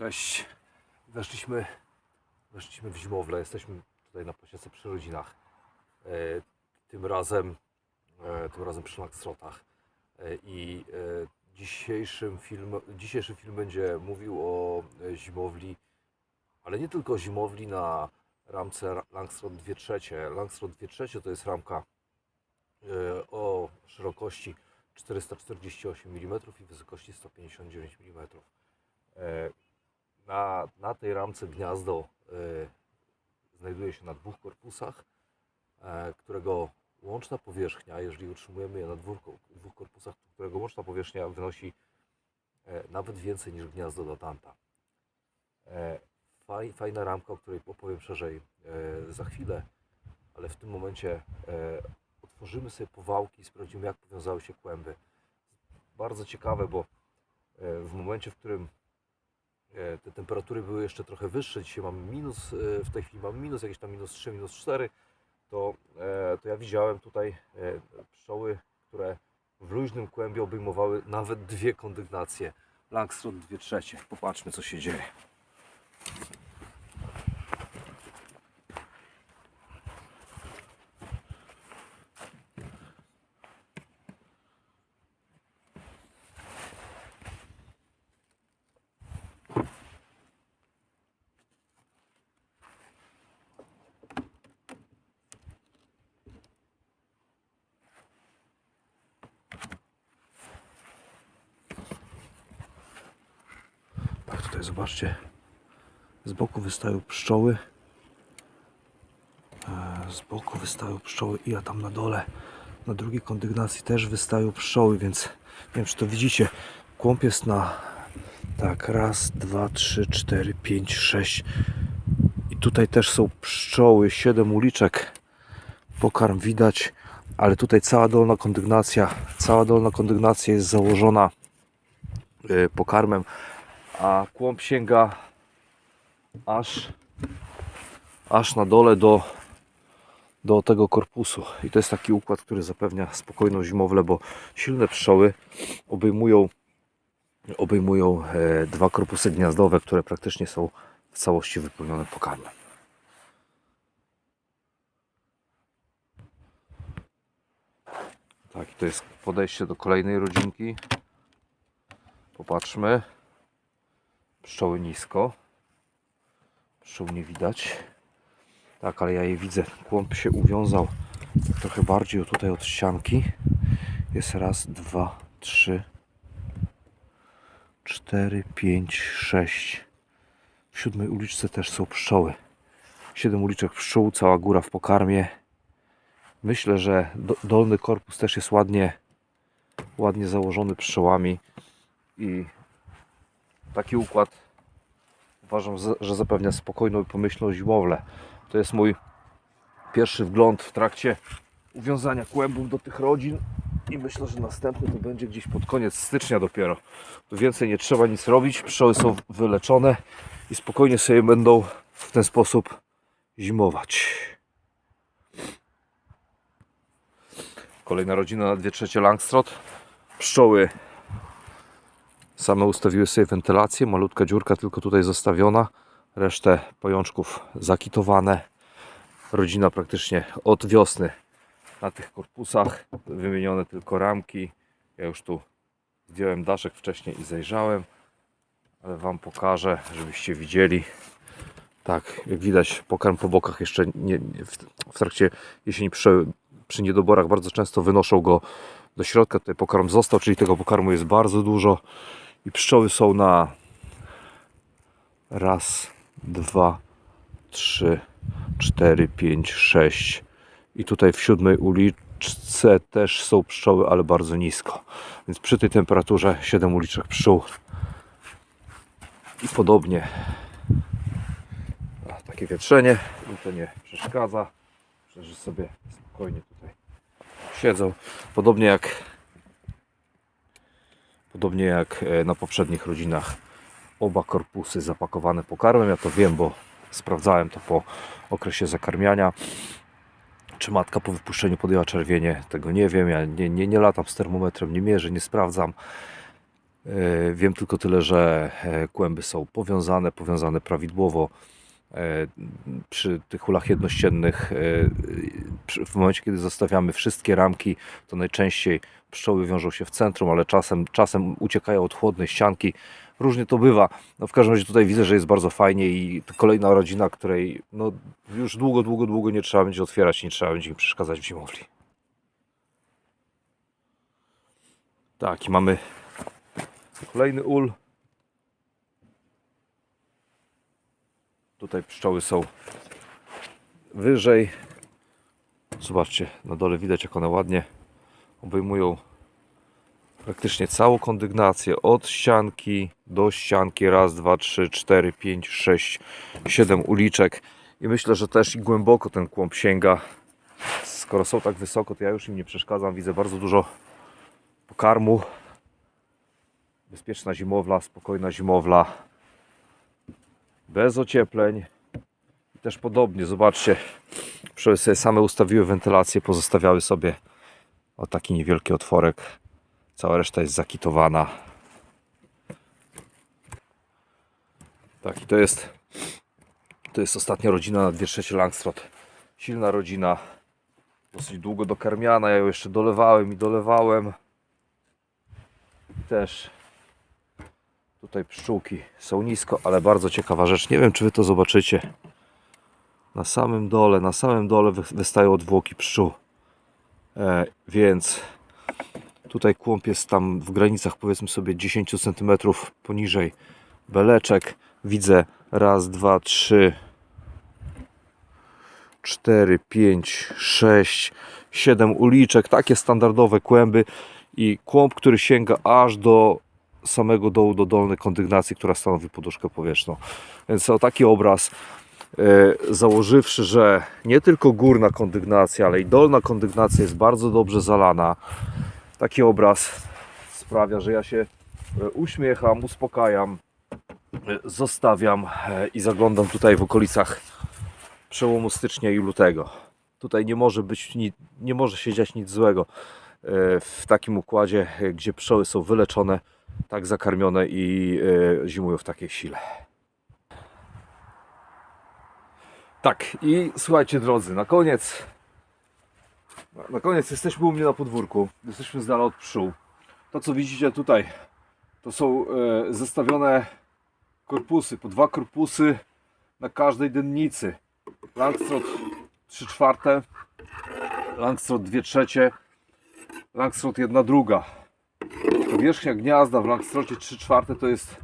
Cześć. Weszliśmy, weszliśmy w zimowle. Jesteśmy tutaj na pasiece przy rodzinach. E, tym razem, e, tym razem przy Lankstrotach. E, I e, dzisiejszym film, dzisiejszy film będzie mówił o e, zimowli, ale nie tylko o zimowli na ramce Ra- Langstrot 2 trzecie. Langstrot 2 trzecie to jest ramka e, o szerokości 448 mm i wysokości 159 mm. E, Na, na tej ramce gniazdo e, znajduje się na dwóch korpusach, e, którego łączna powierzchnia, jeżeli utrzymujemy je na dwóch, dwóch korpusach, którego łączna powierzchnia wynosi e, nawet więcej niż gniazdo datanta. Faj, fajna ramka, o której opowiem szerzej za chwilę, ale w tym momencie otworzymy sobie powałki i sprawdzimy, jak powiązały się kłęby. Bardzo ciekawe, bo w momencie, w którym te temperatury były jeszcze trochę wyższe, dzisiaj mamy minus, e, w tej chwili mamy minus, jakieś tam minus 3, minus 4, to, e, to ja widziałem tutaj e, pszczoły, które w luźnym kłębie obejmowały nawet dwie kondygnacje. Langstrot 2 trzecie. Popatrzmy, co się dzieje. Tak, tutaj zobaczcie. Z boku wystają pszczoły. E, Z boku wystają pszczoły i ja tam na dole, na drugiej kondygnacji też wystają pszczoły, więc nie wiem czy to widzicie. Kłąb jest na tak, raz, dwa, trzy, cztery, pięć, sześć. I tutaj też są pszczoły, siedem uliczek. Pokarm widać, ale tutaj cała dolna kondygnacja, cała dolna kondygnacja jest założona e, pokarmem a kłąb sięga aż, aż na dole do, do tego korpusu. I to jest taki układ, który zapewnia spokojną zimowlę, bo silne pszczoły obejmują, obejmują e, dwa korpusy gniazdowe, które praktycznie są w całości wypełnione pokarmem. Tak, to jest podejście do kolejnej rodzinki. Popatrzmy. Pszczoły nisko. Pszczół nie widać. Tak, ale ja je widzę. Kłąb się uwiązał trochę bardziej tutaj od ścianki. Jest raz, dwa, trzy, cztery, pięć, sześć. W siódmej uliczce też są pszczoły. Siedem uliczek pszczół, cała góra w pokarmie. Myślę, że do, dolny korpus też jest ładnie, ładnie założony pszczołami i taki układ uważam, że zapewnia spokojną i pomyślną zimowlę. To jest mój pierwszy wgląd w trakcie uwiązania kłębów do tych rodzin i myślę, że następny to będzie gdzieś pod koniec stycznia dopiero. Tu więcej nie trzeba nic robić, pszczoły są wyleczone i spokojnie sobie będą w ten sposób zimować. Kolejna rodzina na 2 trzecie Langstrot. Pszczoły Same ustawiły sobie wentylację, malutka dziurka tylko tutaj zostawiona, resztę pajączków zakitowane. Rodzina praktycznie od wiosny na tych korpusach, wymienione tylko ramki. Ja już tu zdjąłem daszek wcześniej i zajrzałem, ale Wam pokażę, żebyście widzieli. Tak, jak widać, pokarm po bokach jeszcze nie, w, w trakcie jesieni przy, przy niedoborach bardzo często wynoszą go do środka. Tutaj pokarm został, czyli tego pokarmu jest bardzo dużo. I pszczoły są na raz, dwa, trzy, cztery, pięć, sześć. I tutaj w siódmej uliczce też są pszczoły, ale bardzo nisko. Więc przy tej temperaturze 7 uliczek pszczół. I podobnie. A, takie wietrzenie to nie przeszkadza. Że sobie spokojnie tutaj siedzą. Podobnie jak Podobnie jak e, na poprzednich rodzinach, oba korpusy zapakowane pokarmem. Ja to wiem, bo sprawdzałem to po okresie zakarmiania. Czy matka po wypuszczeniu podjęła czerwienie, tego nie wiem. Ja nie, nie, nie latam z termometrem, nie mierzę, nie sprawdzam. E, Wiem tylko tyle, że e, kłęby są powiązane, powiązane prawidłowo. E, Przy tych ulach jednościennych, e, w momencie kiedy zostawiamy wszystkie ramki, to najczęściej pszczoły wiążą się w centrum, ale czasem, czasem uciekają od chłodnej ścianki. Różnie to bywa. No w każdym razie tutaj widzę, że jest bardzo fajnie i kolejna rodzina, której no, już długo, długo, długo nie trzeba będzie otwierać, nie trzeba będzie im przeszkadzać w zimowli. Tak, i mamy kolejny ul. Tutaj pszczoły są wyżej. Zobaczcie, na dole widać jak one ładnie obejmują praktycznie całą kondygnację od ścianki do ścianki. Raz, dwa, trzy, cztery, pięć, sześć, siedem uliczek. I myślę, że też głęboko ten kłąb sięga. Skoro są tak wysoko, to ja już im nie przeszkadzam. Widzę bardzo dużo pokarmu. Bezpieczna zimowla, spokojna zimowla. Bez ociepleń. I też podobnie, zobaczcie. Sobie same ustawiły wentylację, pozostawiały sobie o taki niewielki otworek. Cała reszta jest zakitowana. Tak, i to jest to jest ostatnia rodzina na dwie trzecie Langstroth. Silna rodzina, dosyć długo dokarmiana. Ja ją jeszcze dolewałem i dolewałem. Też tutaj pszczółki są nisko, ale bardzo ciekawa rzecz. Nie wiem, czy wy to zobaczycie. Na samym dole, na samym dole wy- wystają odwłoki pszczół. E, więc tutaj kłąb jest tam w granicach powiedzmy sobie 10 cm poniżej beleczek. Widzę raz, dwa, trzy, cztery, pięć, sześć, siedem uliczek. Takie standardowe kłęby i kłąb, który sięga aż do samego dołu, do dolnej kondygnacji, która stanowi poduszkę powietrzną. Więc o taki obraz e, założywszy, że nie tylko górna kondygnacja, ale i dolna kondygnacja jest bardzo dobrze zalana. Taki obraz sprawia, że ja się e, uśmiecham, uspokajam, e, zostawiam i zaglądam tutaj w okolicach przełomu stycznia i lutego. Tutaj nie może być, ni- nie może się dziać nic złego w takim układzie, gdzie pszczoły są wyleczone, tak zakarmione i e, zimują w takiej sile. Tak, i słuchajcie drodzy, na koniec na koniec jesteśmy u mnie na podwórku, jesteśmy z dala od pszczół. To co widzicie tutaj, to są e, zestawione korpusy, po dwa korpusy na każdej dennicy. Langstroth 3 czwarte, Langstroth 2 trzecie, Langstroth 1 druga. Powierzchnia gniazda w Langstrothie 3 czwarte to jest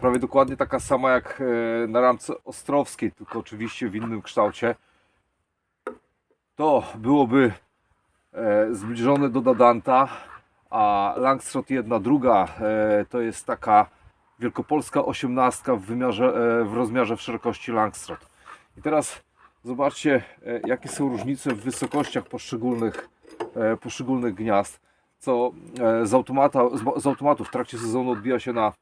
prawie dokładnie taka sama jak e, na ramce ostrowskiej, tylko oczywiście w innym kształcie. To byłoby e, zbliżone do Dadanta, a Langstroth 1 druga e, to jest taka wielkopolska osiemnastka w, wymiarze, w rozmiarze w szerokości Langstroth. I teraz zobaczcie, jakie są różnice w wysokościach poszczególnych, poszczególnych gniazd, co e, z, automata, z, automatu w trakcie sezonu odbija się na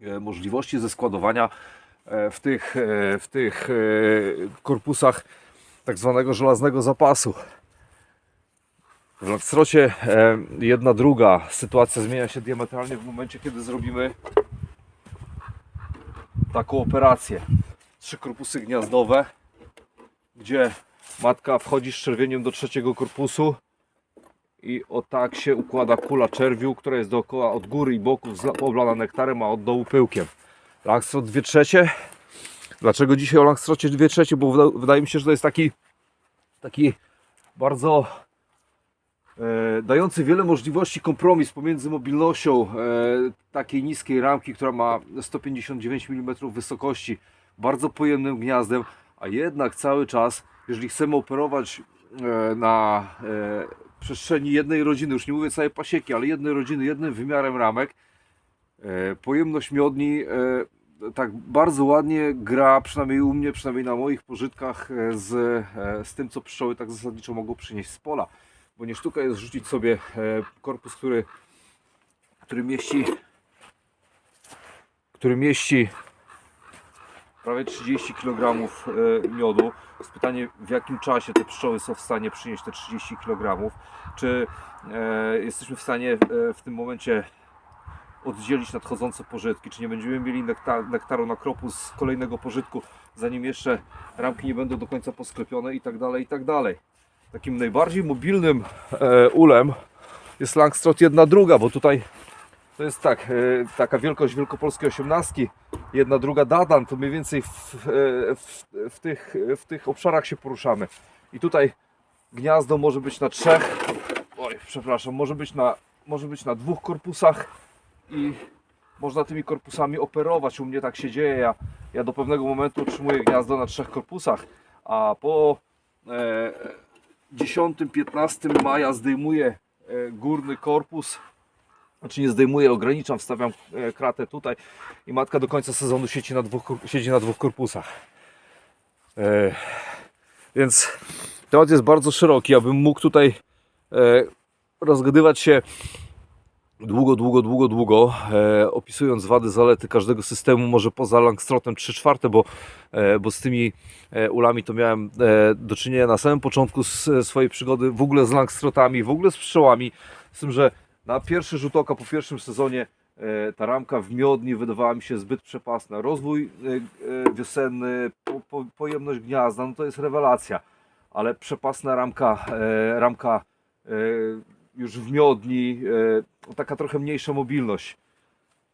e, możliwości zeskładowania e, w tych, w tych korpusach tak zwanego żelaznego zapasu. W Langstrocie e, jedna druga sytuacja zmienia się diametralnie w momencie, kiedy zrobimy taką operację. Trzy korpusy gniazdowe, gdzie matka wchodzi z czerwieniem do trzeciego korpusu i o tak się układa kula czerwiu, która jest dookoła od góry i boków oblana nektarem, a od dołu pyłkiem. Langstroth 2 trzecie. Dlaczego dzisiaj o Langstrocie 2 trzecie? Bo wyda- wydaje mi się, że to jest taki, taki bardzo e, dający wiele możliwości kompromis pomiędzy mobilnością e, takiej niskiej ramki, która ma 159 mm wysokości, bardzo pojemnym gniazdem, a jednak cały czas, jeżeli chcemy operować e, na e, przestrzeni jednej rodziny, już nie mówię całej pasieki, ale jednej rodziny, jednym wymiarem ramek, e, pojemność miodni e, tak bardzo ładnie gra, przynajmniej u mnie, przynajmniej na moich pożytkach e, z, z tym, co pszczoły tak zasadniczo mogą przynieść z pola. Bo nie sztuka jest rzucić sobie korpus, który, który mieści który mieści prawie 30 kg miodu. Jest pytanie, w jakim czasie te pszczoły są w stanie przynieść te 30 kg. Czy e, jesteśmy w stanie e, w tym momencie oddzielić nadchodzące pożytki, czy nie będziemy mieli nektar, nektaru na kropu z kolejnego pożytku, zanim jeszcze ramki nie będą do końca posklepione i tak dalej, i tak dalej. Takim najbardziej mobilnym e, ulem jest jedna druga, bo tutaj to jest tak, e, taka wielkość wielkopolskiej osiemnastki, jedna druga Dadan, to mniej więcej w, w, w, tych, w tych obszarach się poruszamy. I tutaj gniazdo może być na trzech, oj, przepraszam, może być na, może być na dwóch korpusach i można tymi korpusami operować. U mnie tak się dzieje. Ja, ja do pewnego momentu utrzymuję gniazdo na trzech korpusach, a po e, 10-15 maja zdejmuję e, górny korpus. Znaczy nie zdejmuję, ograniczam, wstawiam e, kratę tutaj i matka do końca sezonu siedzi na dwóch, siedzi na dwóch korpusach. E, więc temat jest bardzo szeroki, abym mógł tutaj e, rozgadywać się długo, długo, długo, długo, e, opisując wady, zalety każdego systemu, może poza Langstrotem 3 czwarte, bo, e, bo z tymi e, ulami to miałem e, do czynienia na samym początku s- swojej przygody, w ogóle z Langstrotami, w ogóle z pszczołami, z tym, że na pierwszy rzut oka po pierwszym sezonie e, ta ramka w miodni wydawała mi się zbyt przepasna. Rozwój e, e, wiosenny, po, po, pojemność gniazda, no to jest rewelacja, ale przepasna ramka, ramka już w miodni, taka trochę mniejsza mobilność.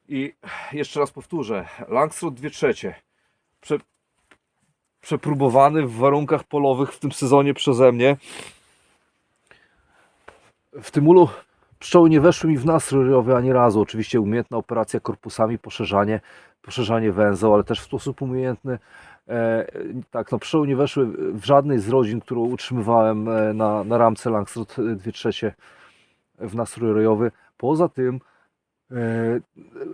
I jeszcze raz powtórzę, Langstroth 2 trzecie, prze, przepróbowany w warunkach polowych w tym sezonie przeze mnie. W tym ulu pszczoły nie weszły mi w nastrój ryjowy ani razu. Oczywiście umiejętna operacja korpusami, poszerzanie, poszerzanie węzeł, ale też w sposób umiejętny. E, tak, no pszczoły nie weszły w żadnej z rodzin, którą utrzymywałem e, na, na ramce Langstroth 2 trzecie w nastrój rojowy. Poza tym e,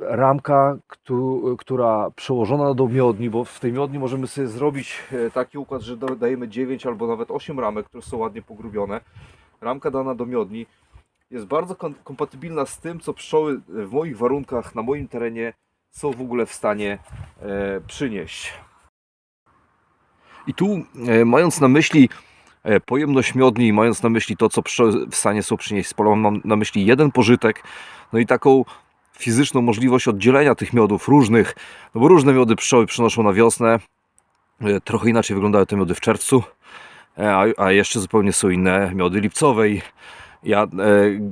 ramka, któ- która przełożona do miodni, bo w tej miodni możemy sobie zrobić e, taki układ, że dajemy 9 albo nawet 8 ramek, które są ładnie pogrubione. Ramka dana do miodni jest bardzo kompatybilna z tym, co pszczoły w moich warunkach, na moim terenie są w ogóle w stanie e, przynieść. I tu, e, mając na myśli e, pojemność miodni, mając na myśli to, co pszczoły w stanie są przynieść z pola, mam na myśli jeden pożytek, no i taką fizyczną możliwość oddzielenia tych miodów różnych, no bo różne miody pszczoły przynoszą na wiosnę, e, trochę inaczej wyglądają te miody w czerwcu, e, a, a jeszcze zupełnie są inne miody lipcowe i ja e,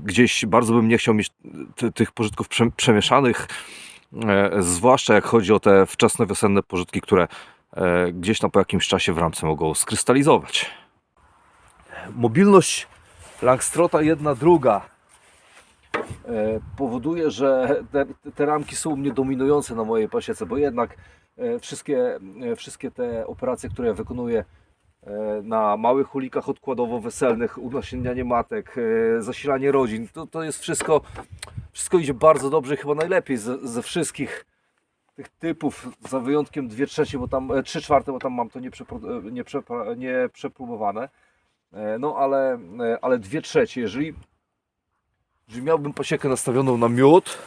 gdzieś bardzo bym nie chciał mieć ty, tych pożytków prze, przemieszanych, e, zwłaszcza jak chodzi o te wczesnowiosenne pożytki, które e, gdzieś tam po jakimś czasie w ramce mogą skrystalizować. Mobilność Langstrota jedna druga e, powoduje, że te, te ramki są u mnie dominujące na mojej pasiece, bo jednak e, wszystkie, e, wszystkie te operacje, które ja wykonuję na małych ulikach odkładowo-weselnych, unasiennianie matek, e, zasilanie rodzin, to, to jest wszystko, wszystko idzie bardzo dobrze, chyba najlepiej ze, ze wszystkich tych typów, za wyjątkiem 2 trzecie, bo tam 3 czwarte, bo tam mam to e, nieprzepróbowane. E, No ale, e, ale 2 trzecie, jeżeli, jeżeli miałbym pasiekę nastawioną na miód,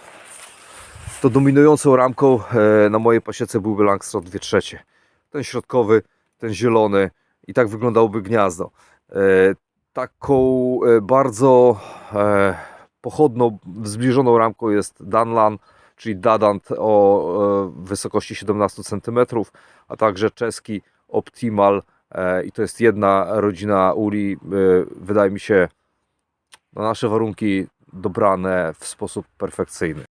to dominującą ramką e, na mojej pasiece byłby Langstroth 2 trzecie. Ten środkowy, ten zielony i tak wyglądałoby gniazdo. E, Taką e, bardzo e, pochodną, zbliżoną ramką jest Danlan, czyli Dadant o wysokości 17 cm, a także czeski Optimal i to jest jedna rodzina uli, wydaje mi się na nasze warunki dobrane w sposób perfekcyjny.